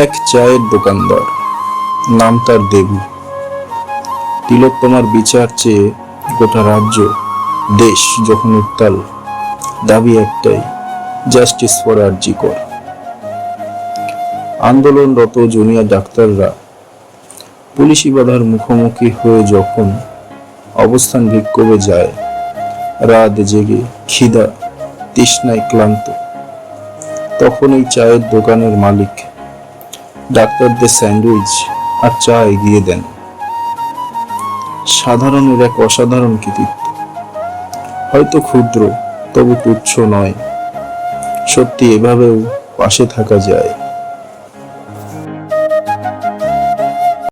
এক চায়ের দোকানদার, নাম তার দেবী। তিলোত্তমার বিচার চেয়ে গোটা রাজ্য, দেশ যখন উত্তাল, দাবি একটাই জাস্টিস ফর আরজি কর। আন্দোলনরত জুনিয়র ডাক্তাররা পুলিশি বাধার মুখোমুখি হয়ে যখন অবস্থান বিক্ষোভে যায়, রাত জেগে খিদা, তৃষ্ণায় ক্লান্ত, তখন এই চায়ের দোকানের মালিক ডাক্তারদের স্যান্ডউইচ আর চা এগিয়ে দেন। সাধারণের এক অসাধারণ কৃতিত্ব। হয়তো ক্ষুদ্র, তবু তুচ্ছ নয়। সত্যি এভাবেও পাশে থাকা যায়।